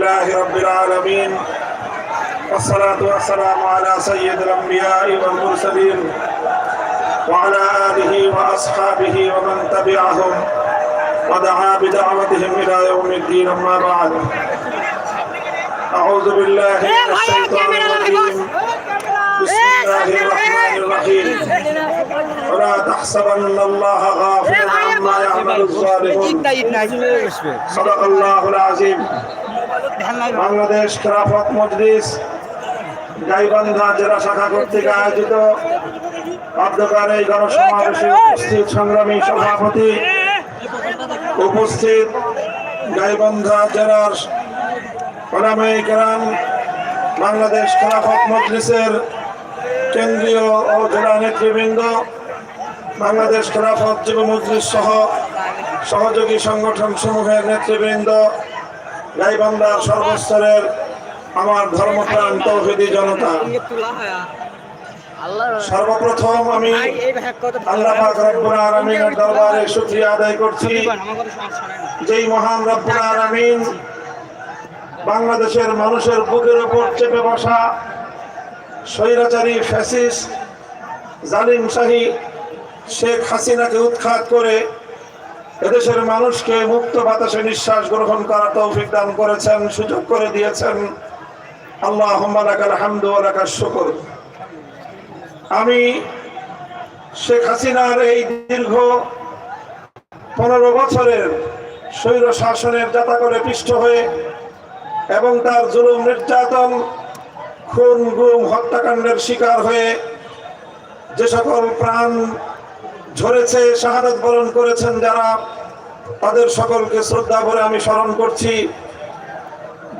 لله رب العالمين والصلاة والسلام على سيد الأنبياء والمرسلين وعلى آله وأصحابه ومن تبعهم ودعا بدعوتهم إلى يوم الدين أما بعد. أعوذ بالله من الشيطان الرجيم. بسم الله الرحمن الرحيم. ولا تحسبن الله غافلا عما يعمل الظالمون صدق الله العظيم. বাংলাদেশ খেলাফত মজলিস, গাইবান্ধা জেলা শাখা কর্তৃক আয়োজিত অধ্যকার এই গণসমাবেশে উপস্থিত সংগ্রামী সভাপতি, উপস্থিত গাইবান্ধা জেলার ওলামাই বাংলাদেশ খেলাফত মজলিসের কেন্দ্রীয় ও জেলা নেতৃবৃন্দ, বাংলাদেশ খেলাফত যুব মজলিস সহ সহযোগী সংগঠন সমূহের নেতৃবৃন্দ গাইবান্ধার সর্বস্তরের আমার ধর্মপ্রাণ তৌহিদি জনতা। সর্বপ্রথম আমি আল্লাহ রব্বুল আলামিনের দরবারে শুকরিয়া আদায় করছি। যেই মহান রব্বুল আলামিন বাংলাদেশের মানুষের বুকের উপর চেপে বসা স্বৈরাচারী ফ্যাসিস জালিম শাহী শেখ হাসিনাকে উৎখাত করে এদেশের মানুষকে মুক্ত বাতাসে নিঃশ্বাস গ্রহণ করার তৌফিক দান করেছেন, সুযোগ করে দিয়েছেন। আল্লাহ লাকাল হামদু লাকাশ শুকর। আমি শেখ হাসিনার এই দীর্ঘ পনেরো বছরের স্বৈর শাসনের যাতা করে পিষ্ট হয়ে এবং তার জুলুম নির্যাতন, খুন, গুম, হত্যাকাণ্ডের শিকার হয়ে যে সকল প্রাণ ঝরেছে, শাহাদত বরণ করেছেন যারা, তাদের সকলকে শ্রদ্ধা ভরে আমি স্মরণ করছি।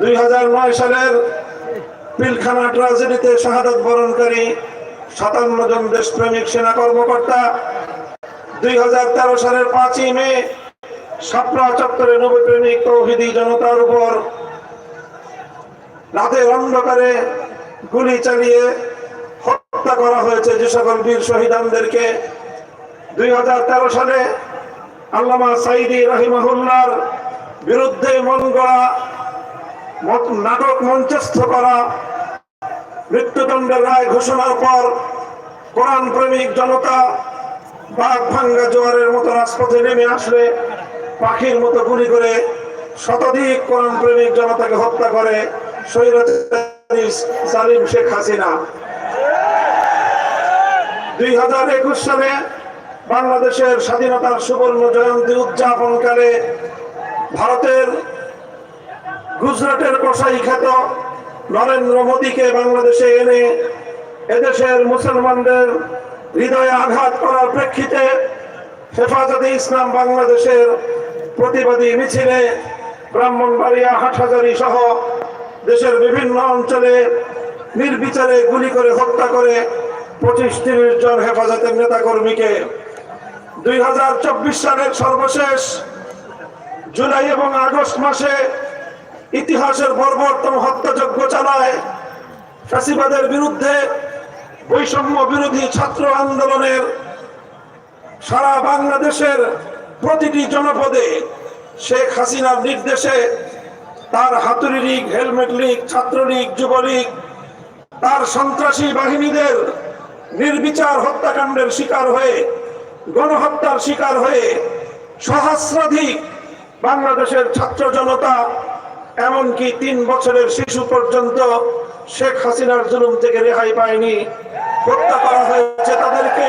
দুই হাজার নয় সালের পিলখানা ট্রাজেডিতে শাহাদত বরণকারী সাতান্ন জন দেশপ্রেমিক সেনা কর্মকর্তা। দুই হাজার তেরো সালের পাঁচই মে সাপড়া চত্বরে নবপ্রেমিক তৌহিদি জনতার উপর রাতের অন্ধকারে গুলি চালিয়ে হত্যা করা হয়েছে যে সকল বীর শহীদানদেরকে। দুই হাজার তেরো সালে আল্লামা সাইদি রাহিমাহুল্লার বিরুদ্ধে মন গড়া নাটক মঞ্চস্থ করা মৃত্যুদণ্ডের রায় ঘোষণার পর কোরআন প্রেমিক জনতা বাঘ ভাঙ্গা জোয়ারের মতো রাজপথে নেমে আসলে পাখির মতো গুলি করে শতাধিক কোরআন প্রেমিক জনতাকে হত্যা করে স্বৈরাচারী জালিম শেখ হাসিনা। দুই হাজার একুশ সালে বাংলাদেশের স্বাধীনতার সুবর্ণ জয়ন্তী উদযাপন উদযাপনকালে ভারতের গুজরাটের কসাই খ্যাত নরেন্দ্র মোদীকে বাংলাদেশে এনে এদেশের মুসলমানদের হৃদয়ে আঘাত করার প্রেক্ষিতে হেফাজতে ইসলাম বাংলাদেশের প্রতিবাদী মিছিলে ব্রাহ্মণবাড়িয়া, হাটহাজারি সহ দেশের বিভিন্ন অঞ্চলে নির্বিচারে গুলি করে হত্যা করে পঁচিশ তিরিশ জন হেফাজতের নেতাকর্মীকে দুই হাজার চব্বিশ সালের সর্বশেষ জুলাই এবং আগস্ট মাসে ইতিহাসের বর্বরতম হত্যাযজ্ঞ চালায় ফ্যাসিবাদের বিরুদ্ধে বৈষম্য বিরোধী ছাত্র আন্দোলনের সারা বাংলাদেশের প্রতিটি জনপদে শেখ হাসিনার নির্দেশে তার হাতুড়ি লীগ, হেলমেট লীগ ছাত্রলীগ যুবলীগ তার সন্ত্রাসী বাহিনীদের নির্বিচার হত্যাকাণ্ডের শিকার হয়ে গণহত্যার শিকার হয়ে সহস্রাধিক বাংলাদেশের ছাত্র জনতা, এমনকি তিন বছরের শিশু পর্যন্ত শেখ হাসিনার জুলুম থেকে রেহাই পায়নি, হত্যা করা হয়েছে তাদেরকে।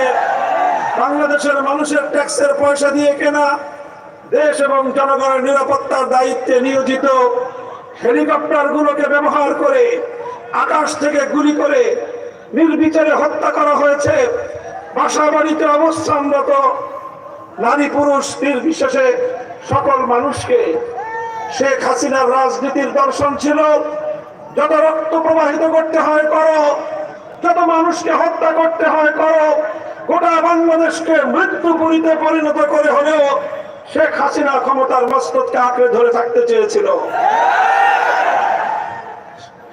বাংলাদেশের মানুষের ট্যাক্সের পয়সা দিয়ে কেনা, দেশ এবং জনগণের নিরাপত্তার দায়িত্বে নিয়োজিত হেলিকপ্টার গুলোকে ব্যবহার করে আকাশ থেকে গুলি করে নির্বিচারে হত্যা করা হয়েছে। বাসা বাড়িতে অবস্থানরত নারী পুরুষ নির্বিশেষে সকল মানুষকে শেখ হাসিনার রাজনীতির দর্শন ছিল। যত রক্ত প্রবাহিত করতে হয় করো, যত মানুষকে হত্যা করতে হয় করো, গোটা বাংলাদেশকে মৃত্যুপুরীতে পরিণত করে হলেও শেখ হাসিনা ক্ষমতার মস্তককে আঁকড়ে ধরে থাকতে চেয়েছিল।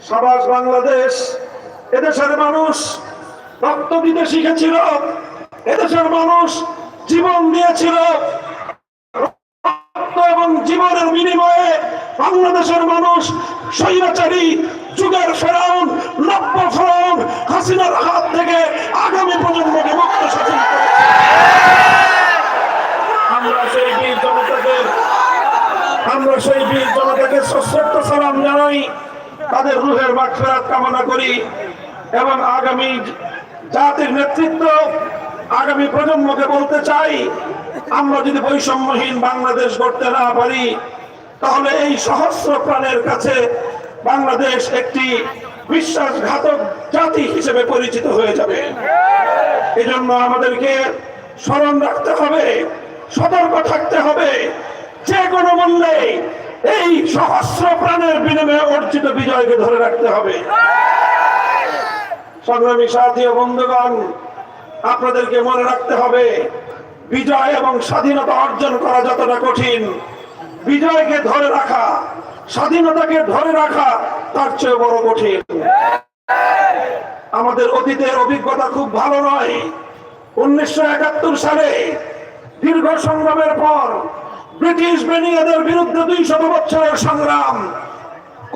সাবাস বাংলাদেশ, এদেশের মানুষ রক্ত দিতে শিখেছিল এদেশের মানুষ জীবন দিয়েছিল। এবং জীবনের বিনিময়ে বাংলাদেশের মানুষ স্বৈরাচারী যুগের ফেরাউন নব্য ফেরাউন হাসিনার হাত থেকে আগামী প্রজন্মকে মুক্ত আমরা সেই বীর আমরা জনতাকে সশ্রদ্ধ সালাম জানাই। তাদের রুহের মাগফিরাত কামনা করি এবং আগামী জাতির নেতৃত্ব আগামী প্রজন্মকে বলতে চাই, আমরা যদি বৈষম্যহীন বাংলাদেশ গড়তে না পারি, তাহলে এই সহস্র প্রাণের কাছে বাংলাদেশ একটি বিশ্বাসঘাতক জাতি হিসেবে পরিচিত হয়ে যাবে। এজন্য আমাদেরকে স্মরণ রাখতে হবে, সতর্ক থাকতে হবে, যে কোনো মূল্যে এই সহস্র প্রাণের বিনিময়ে অর্জিত বিজয়কে ধরে রাখতে হবে। সংগ্রামী সাথী ও বন্ধুগণ, আপনাদেরকে মনে রাখতে হবে, বিজয় এবং স্বাধীনতা অর্জন করা যতটা কঠিন, বিজয়কে ধরে রাখা, স্বাধীনতাকে ধরে রাখা তার চেয়ে বড় কঠিন। আমাদের অতীতের অভিজ্ঞতা খুব ভালো নয়। উনিশশো একাত্তর সালে দীর্ঘ সংগ্রামের পর ব্রিটিশ বেনিয়াদের বিরুদ্ধে দুই শত বছরের সংগ্রাম,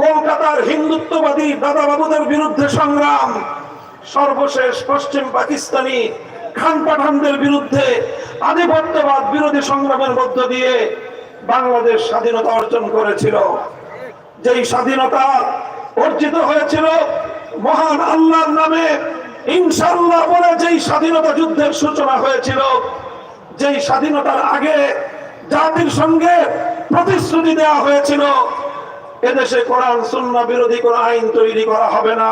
কলকাতার হিন্দুত্ববাদী দাদাবাবুদের বিরুদ্ধে সংগ্রাম সর্বশেষ পশ্চিম পাকিস্তানি খান পাঠানদের বিরুদ্ধে আধিপত্যবাদ বিরোধী সংগ্রামের মধ্য দিয়ে বাংলাদেশ স্বাধীনতা অর্জন করেছিল। যেই স্বাধীনতা অর্জিত হয়েছিল মহান আল্লাহর নামে ইনশাল্লাহ বলে যেই স্বাধীনতা যুদ্ধের সূচনা হয়েছিল, যেই স্বাধীনতার আগে জাতির সঙ্গে প্রতিশ্রুতি দেওয়া হয়েছিল, এদেশে কোরআন সুন্না বিরোধী কোন আইন তৈরি করা হবে না।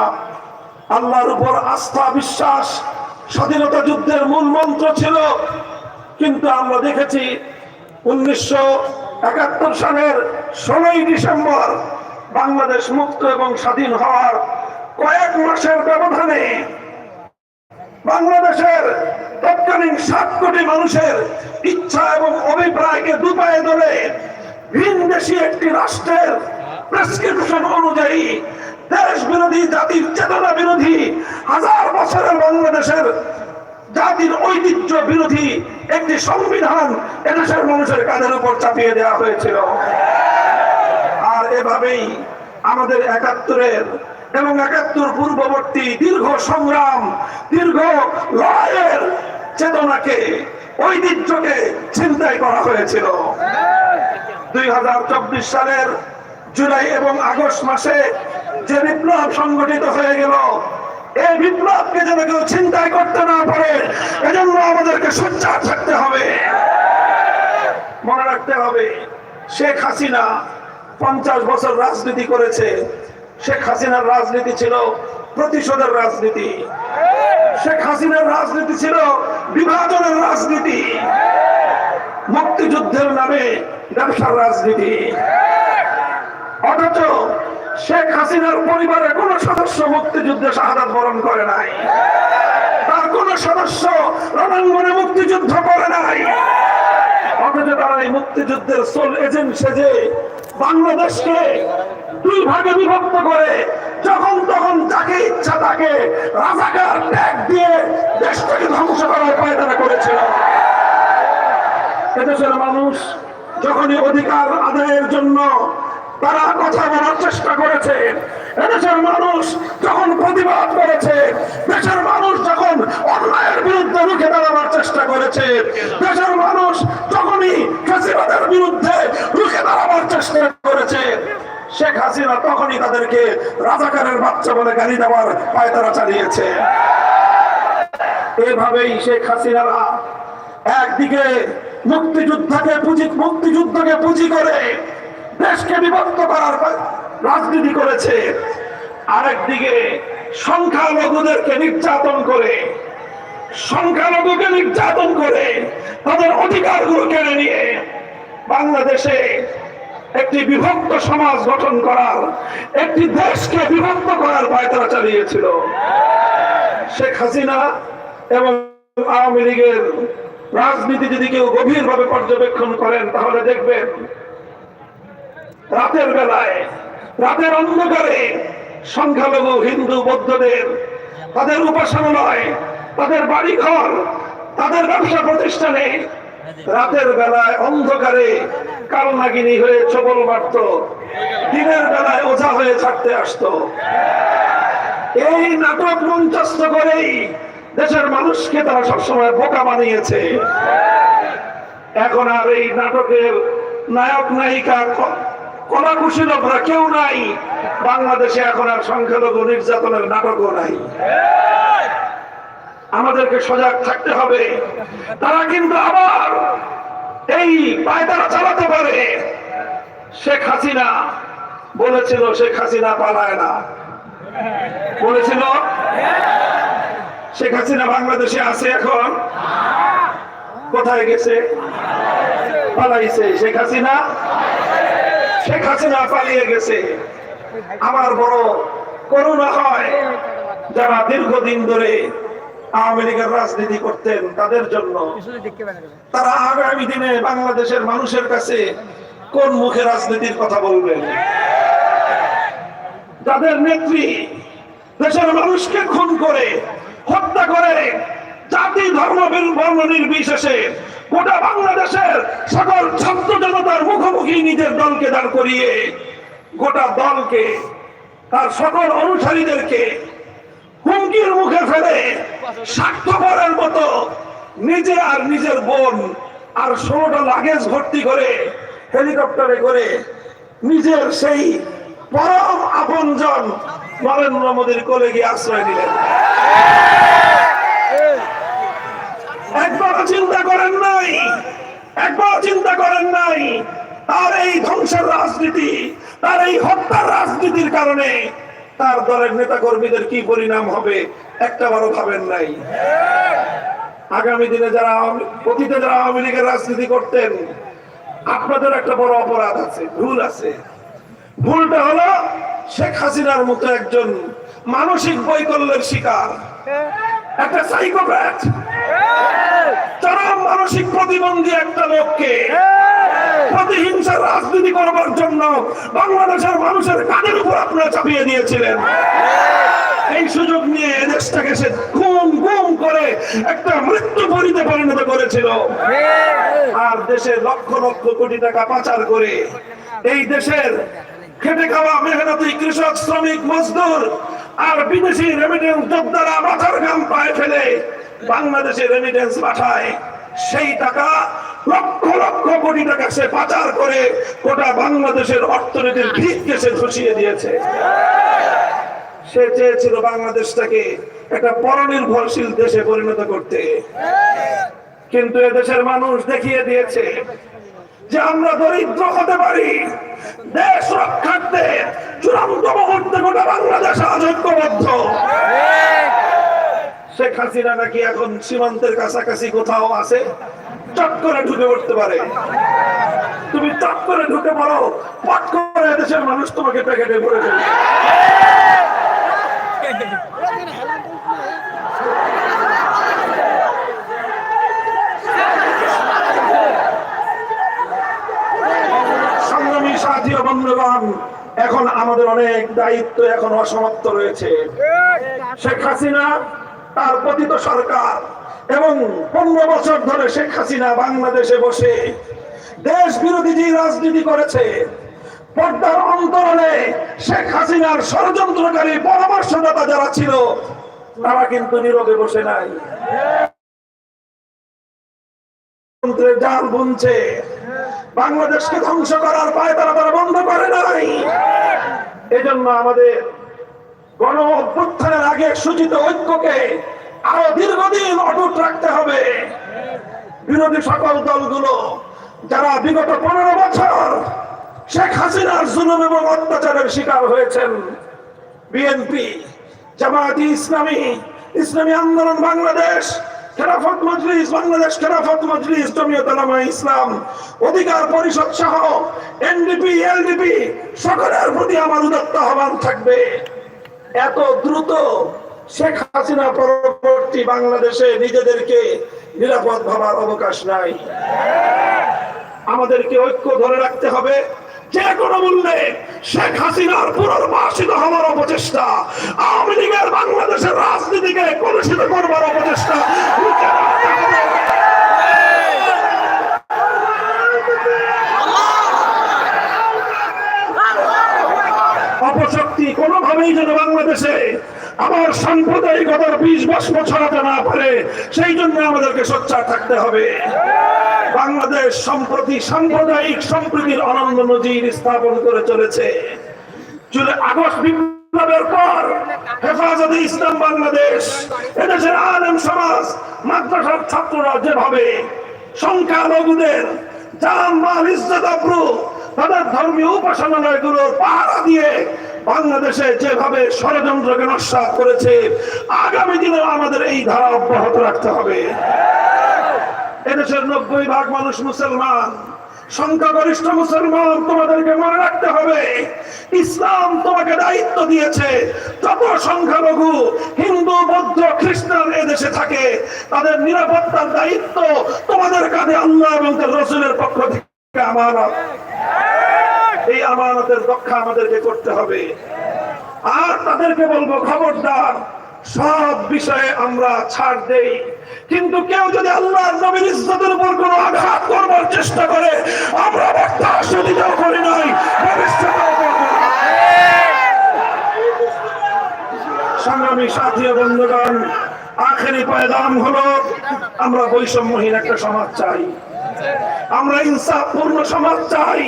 আল্লাহর উপর আস্থা, বিশ্বাস, স্বাধীনতা যুদ্ধের মূল মন্ত্র ছিল। কিন্তু আমরা দেখেছি উনিশশো একাত্তর সালের ষোলোই ডিসেম্বর বাংলাদেশ মুক্ত এবং স্বাধীন হওয়ার কয়েক মাসের ব্যবধানে বাংলাদেশের তৎকালীন সাত কোটি মানুষের ইচ্ছা এবং অভিপ্রায়কে দুপায়ে ধরে ভিন দেশি একটি রাষ্ট্রের প্রেসক্রিপশন অনুযায়ী দেশ বিরোধী জাতির চেতনা বিরোধী, হাজার বছরের বাংলাদেশের জাতির ঐতিহ্য বিরোধী একটি সংবিধান এদেশের মানুষের কাঁধের উপর চাপিয়ে দেওয়া হয়েছিল। আর এভাবেই আমাদের একাত্তরের এবং একাত্তর পূর্ববর্তী দীর্ঘ সংগ্রাম, দীর্ঘ লড়াইয়ের চেতনাকে, ঐতিহ্যকে চিন্তাই করা হয়েছিল। দুই হাজার চব্বিশ সালের জুলাই এবং আগস্ট মাসে যে বিপ্লব সংগঠিত হয়ে গেল, এই বিপ্লবকে যেন কেউ চিন্তাই করতে না পারে, এজন্য আমাদেরকে সোচ্চার থাকতে হবে। মনে রাখতে হবে, শেখ হাসিনা পঞ্চাশ বছর রাজনীতি করেছে। শেখ হাসিনার রাজনীতি ছিল প্রতিশোধের রাজনীতি। শেখ হাসিনার রাজনীতি ছিল বিভাজনের রাজনীতি। মুক্তিযুদ্ধের নামে ব্যবসার রাজনীতি। অথচ শেখ হাসিনার পরিবারের কোন সদস্য মুক্তিযুদ্ধে শাহাদাত বরণ করে নাই। তার কোন সদস্য রণাঙ্গনে মুক্তিযুদ্ধ করে নাই। অথচ তারা এই মুক্তিযুদ্ধের সোল এজেন্ট সেজে বাংলাদেশকে দুই ভাগে বিভক্ত করে, যখন তখন যাকে ইচ্ছা তাকে রাজাকার ট্যাগ দিয়ে দেশটাকে ধ্বংস করার পায়তারা করেছিল। এদেশের মানুষ যখনই অধিকার আদায়ের জন্য তারা কথা বলার চেষ্টা করেছে। এদেশের মানুষ যখন প্রতিবাদ করেছে, দেশের মানুষ যখন অন্যায়ের বিরুদ্ধে রুখে দাঁড়াবার চেষ্টা করেছে, দেশের মানুষ যখনই ফেসিবাদের বিরুদ্ধে রুখে দাঁড়াবার চেষ্টা করেছে, শেখ হাসিনা তখনই তাদেরকে রাজাকারের বাচ্চা বলে গালি দেওয়ার পায়তারা চালিয়েছে। এভাবেই শেখ হাসিনারা একদিকে মুক্তিযুদ্ধকে পুঁজি মুক্তিযুদ্ধকে পুঁজি করে দেশকে বিভক্ত করার রাজনীতি করেছে। আরেকদিকে সংখ্যালঘুদেরকে নির্যাতন করে, সংখ্যালঘুকে নির্যাতন করে তাদের অধিকারগুলো কেড়ে নিয়ে বাংলাদেশে একটি বিভক্ত সমাজ গঠন করার, একটি দেশকে বিভক্ত করার পায়তারা চালিয়েছিল। শেখ হাসিনা এবং আওয়ামী লীগের রাজনীতি যদি কেউ গভীরভাবে পর্যবেক্ষণ করেন, তাহলে দেখবেন রাতের বেলায়, রাতের অন্ধকারে সংখ্যালঘু হিন্দু বৌদ্ধদের, তাদের উপাসনালয়, তাদের বাড়িঘর, তাদের ব্যবসা প্রতিষ্ঠানে রাতের বেলায় অন্ধকারে কালনাগিনী হয়ে ছবল মারত, দিনের বেলায় ওঝা হয়ে ছাড়তে আসতো। এই নাটক মঞ্চস্থ করেই দেশের মানুষকে তারা সবসময় বোকা বানিয়েছে। এখন আর এই নাটকের নায়ক নায়িকা কলা কুশীলকরা কেউ নাই। বাংলাদেশে এখন আর সংখ্যালঘু নির্যাতনের নাটকও নাই। আমাদেরকে সজাগ থাকতে হবে। তারা কিন্তু আবার এই পায়তারা চালাতে পারে। শেখ হাসিনা বলেছিল, শেখ হাসিনা পালায় না। বলেছিল, শেখ হাসিনা বাংলাদেশে আছে এখন। কোথায় গেছে? পালাইছে। শেখ হাসিনা শেখ হাসিনা পালিয়ে গেছে। আমার বড় করুণা হয় যারা দীর্ঘদিন ধরে আওয়ামী লীগের রাজনীতি করতেন তাদের জন্য। তারা আগামী দিনে বাংলাদেশের মানুষের কাছে কোন মুখে রাজনীতির কথা বলবেন? যাদের নেত্রী দেশের মানুষকে খুন করে, হত্যা করে, জাতি ধর্ম বর্ণ নির্বিশেষে গোটা বাংলাদেশের সকল ছাত্র জনতার মুখোমুখি নিজের দলকে দাঁড় করিয়ে গোটা দলকে, তার সকল অনুসারীদেরকে হুমকির মুখে ফেলে স্বার্থপরের মতো নিজে আর নিজের বোন আর ষোলোটা লাগেজ ভর্তি করে হেলিকপ্টারে করে নিজের সেই পরম আপনজন নরেন্দ্র মোদীর কোলে গিয়ে আশ্রয় দিলেন। একবার চিন্তা করেন নাই। একবার চিন্তা করেন নাই। তার এই ধ্বংসের রাজনীতি, তার এই হত্যার রাজনীতির কারণে তার দলের নেতা কর্মীদের কি পরিণাম হবে একটা বারো ভাবেন নাই। আগামী দিনে যারা অতীতে যারা আওয়ামী লীগের রাজনীতি করতেন, আপনাদের একটা বড় অপরাধ আছে, ভুল আছে। ভুলটা হলো শেখ হাসিনার মতো একজন মানসিক বৈকল্যের শিকার। একটা সাইকোপ্যাথ চরম মানসিক প্রতিবন্ধী একটা লোককে প্রতিহিংসার রাজনীতি করবার জন্য বাংলাদেশের মানুষের উপর আপনারা চাপিয়ে দিয়েছিলেন। এই সুযোগ নিয়ে দেশটাকে সে গুম করে একটা মৃত্যু পরিতে পরিণত করেছিল। আর দেশে লক্ষ লক্ষ কোটি টাকা পাচার করে এই দেশের খেটে খাওয়া মেহনতি কৃষক, শ্রমিক, মজদুর আর বিদেশি রেমিটেন্স যোদ্ধারা মাথার ঘাম পায়ে ফেলে বাংলাদেশে রেমিটেন্স পাঠায়, সেই টাকা লক্ষ লক্ষ কোটি টাকা সে পাচার করে গোটা বাংলাদেশের অর্থনীতির ভিতকে সে ধসিয়ে দিয়েছে। সে চেয়েছিল বাংলাদেশটাকে একটা পরনির্ভরশীল দেশে পরিণত করতে। কিন্তু এদেশের মানুষ দেখিয়ে দিয়েছে যে আমরা দরিদ্র হতে পারি, দেশ রক্ষার্থে চূড়ান্ত মুহূর্তে গোটা বাংলাদেশ আজ ঐক্যবদ্ধ শেখ হাসিনা নাকি এখন সীমান্তের কাছাকাছি কোথাও আছে? চট করে ঢুকে পড়তে পারে। তুমি চট করে ঢুকে পড়ো, পট করে দেশের মানুষ তোমাকে প্যাকেটে ভরে দেবে। এখন আমাদের অনেক দায়িত্ব এখন অসমাপ্ত রয়েছে। শেখ হাসিনা তার পতিত সরকার এবং পনেরো বছর ধরে শেখ হাসিনা বাংলাদেশে বসে দেশ বিরোধী যে রাজনীতি করেছে, পর্দার অন্তরণে শেখ হাসিনার ষড়যন্ত্রকারী পরামর্শদাতা যারা ছিল, তারা কিন্তু নীরবে বসে নাই। জাল বুনছে, বাংলাদেশকে ধ্বংস করার পায় তারা তারা বন্ধ করে নাই। এজন্য আমাদের গণ অভ্যুত্থানের আগে সূচিত ঐক্যকে আরও দীর্ঘদিন অটুট রাখতে হবে। বিরোধী সকল দলগুলো, যারা বিগত পনেরো বছর শেখ হাসিনার জুলুম এবং অত্যাচারের শিকার হয়েছেন, বিএনপি, জামায়াতি ইসলামী ইসলামী আন্দোলন বাংলাদেশ, খেলাফত মজলিস, বাংলাদেশ খেলাফত মজলিস জমিয়তালামা ইসলাম, অধিকার পরিষদ সহ এনডিপি, এলডিপি, সকলের প্রতি আমার উদাত্ত আহ্বান থাকবে। এত দ্রুত শেখ হাসিনা পরবর্তী বাংলাদেশে নিজেদেরকে নিরাপদ ভাবার অবকাশ নাই। আমাদেরকে ঐক্য ধরে রাখতে হবে। যে কোনো মূল্যে শেখ হাসিনার পুনর্বাসিত হওয়ার অপচেষ্টা, আওয়ামী লীগের বাংলাদেশের রাজনীতিকে কলুষিত করবার অপচেষ্টা রুখে দাঁড়াতে হবে। অপশক্তি কোনোভাবেই যেন বাংলাদেশে আবার সাম্প্রদায়িকতার বিষ বাষ্প ছড়াতে না পারে, সেই জন্য আমাদেরকে সোচ্চার থাকতে হবে। বাংলাদেশ সম্প্রতি সাম্প্রদায়িক সম্প্রীতির অনন্য নজির স্থাপন করে চলেছে। জুলাই আগস্ট বিপ্লবের পর হেফাজতে ইসলাম বাংলাদেশ, এদেশের আলেম সমাজ, মাদ্রাসার ছাত্ররা যেভাবে সংখ্যালঘুদের ইজ্জত আব্রু তাদের ধর্মীয় পাহারা দিয়ে বাংলাদেশে যেভাবে ষড়যন্ত্রকে নস্বাত করেছে, আগামী দিনেও আমাদের এই ধারা অব্যাহত রাখতে হবে। এদেশের নব্বই ভাগ মানুষ মুসলমান, সংখ্যাগরিষ্ঠ মুসলমান তোমাদেরকে মনে রাখতে হবে, ইসলাম তোমাকে দায়িত্ব দিয়েছে। যত সংখ্যালঘু, হিন্দু, বৌদ্ধ, খ্রিস্টান এদেশে থাকে, তাদের নিরাপত্তার দায়িত্ব তোমাদের কাঁধে আল্লাহ এবং রসুলের পক্ষ থেকে আমানত এই আমানতের রক্ষা আমাদেরকে করতে হবে। আর তাদেরকে বলব, খবরদার, সব বিষয়ে আমরা ছাড় দেই। কিন্তু কেউ যদি আল্লাহর নবীর ইজ্জতের উপর কোনো আঘাত করবার চেষ্টা করে, আমরা বরদাস্ত করি নাই। সংগ্রামী সাথী বন্ধুগণ, আখেরি পয়দাম হলো, আমরা বৈষম্যহীন একটা সমাজ চাই। আমরা ইনসাফ পূর্ণ সমাজ চাই,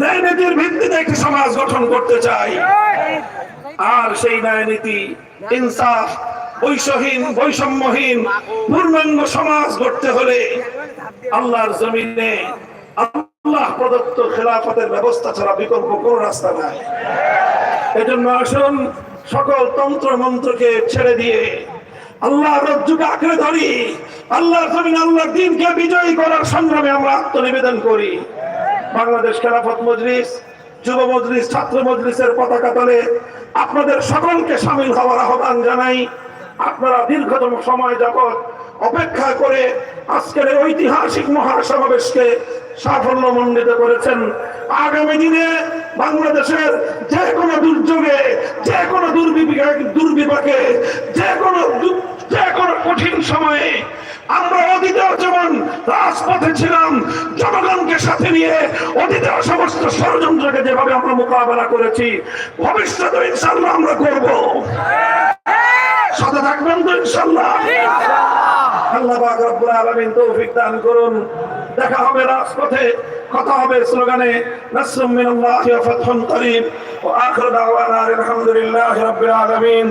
ন্যায় নীতির ভিত্তিতে একটি সমাজ গঠন করতে চাই। আর সেই ন্যায় নীতি, ইনসাফ, বৈষহীন, বৈষম্যহীন, পূর্ণাঙ্গ সমাজ গড়তে হলে আল্লাহর জমিনে আল্লাহ প্রদত্ত খেলাফতের ব্যবস্থা ছাড়া বিকল্প কোন রাস্তা নাই। এজন্য আসুন সকল তন্ত্র মন্ত্রকে ছেড়ে দিয়ে আল্লাহ রজ্জুকে আঁকড়ে ধরি। আল্লাহর জমিন দিনকে বিজয়ী করার সংগ্রামে আমরা আত্মনিবেদন করি। বাংলাদেশ খেলাফত মজলিস, যুব মজলিস, ছাত্র মজলিসের পতাকা তলে আপনাদের সকলকে সামিল হওয়ার আহ্বান জানাই। আপনারা দীর্ঘতম সময় যাবৎ অপেক্ষা করে আজকের ঐতিহাসিক মহাসমাবেশকে সাফল্য মণ্ডিত করেছেন। আগামী দিনে বাংলাদেশের যে কোনো দুর্যোগে যে কোনো দুর্বিপাকে দুর্বিপাকে যে কোনো যে কোনো কঠিন সময়ে আমরা অতীতেও যেমন রাজপথে ছিলাম, জনগণকে সাথে নিয়ে অতীতের সমস্ত ষড়যন্ত্রকে যেভাবে আমরা মোকাবেলা করেছি ভবিষ্যতে ইনশাল্লাহ আমরা করব। সাথে থাকবেন তো ইনশাল্লাহ আল্লাহ পাক রব্বুল আলামিন তৌফিক দান করুন। দেখা হবে রাজপথে। কথা হবে স্লোগানে, নাসরুম মিনাল্লাহি ওয়া ফাতহুন করিব ওয়া আখিরু দাওয়ানা আলহামদুলিল্লাহি রাব্বিল আলামিন।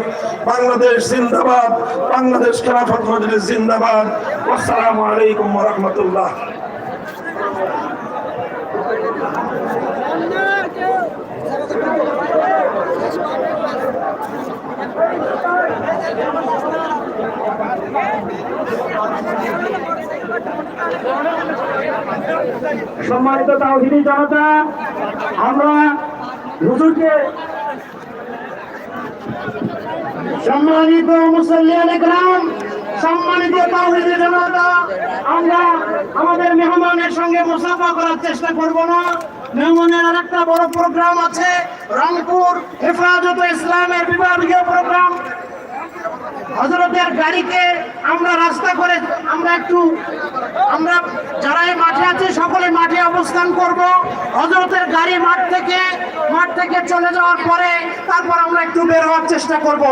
বাংলাদেশ জিন্দাবাদ, বাংলাদেশ খেলাফত মজলিস জিন্দাবাদ। আসসালামু আলাইকুম ওয়া রাহমাতুল্লাহ। সম্মানিত তাওহিদি জনতা, আমরা হুজুরকে সম্মানিত মুসল্লিয়ান গ্রাম সম্মানিত তাওহিদি জনতা, আমরা আমাদের মেহমানের সঙ্গে মুসাফা করার চেষ্টা করব না। মেহমানের আর একটা বড় প্রোগ্রাম আছে রংপুর হেফাজত ইসলামের বিভাগীয় প্রোগ্রাম। হজরতের গাড়িকে আমরা রাস্তা করে আমরা একটু, আমরা যারা এই মাঠে আছে সকলে মাঠে অবস্থান করব। হজরতের গাড়ি মাঠ থেকে মাঠ থেকে চলে যাওয়ার পরে তারপর আমরা একটু বের হওয়ার চেষ্টা করব।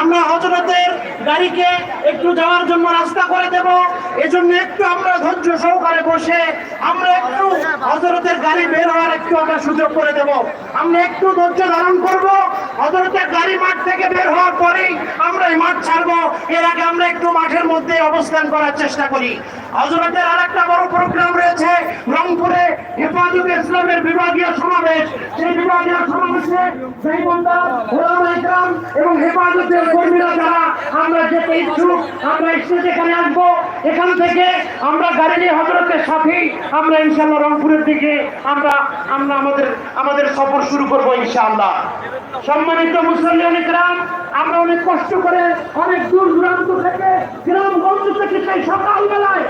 আমরা হজরতের গাড়িকে একটু যাওয়ার জন্য রাস্তা করে দেব। এজন্য একটু আমরা ধৈর্য সহকারে বসে আমরা একটু হজরতের গাড়ি বের হওয়ার একটু আমরা সুযোগ করে দেব। আমরা একটু ধৈর্য ধারণ করব। হজরতের গাড়ি মাঠ থেকে বের হওয়ার পরেই আমরা এই মাঠ ছাড়বো। এর আগে আমরা একটু মাঠের মধ্যে অবস্থান করার চেষ্টা করি। হজরতের আর একটা বড় প্রোগ্রাম রয়েছে রংপুরে হেফাজত ইসলামের বিভাগীয় সমাবেশ। সেই বিভাগীয় সমাবেশে সেই ইকরাম এবং হেফাজতের কর্মীরা যারা আমরা যেতে ইচ্ছুক, আমরা স্টেজ এখানে আসব, এখান থেকে আমরা গাড়ি নিয়ে হজরতের সাথেই আমরা ইনশাল্লাহ রংপুরের দিকে আমরা আমরা আমাদের আমাদের সফর শুরু করব ইনশাআল্লাহ। সম্মানিত মুসলিম ইকরাম, আমরা অনেক কষ্ট করে অনেক দূর দূরান্ত থেকে গ্রামগঞ্জ থেকে সেই সকালবেলায়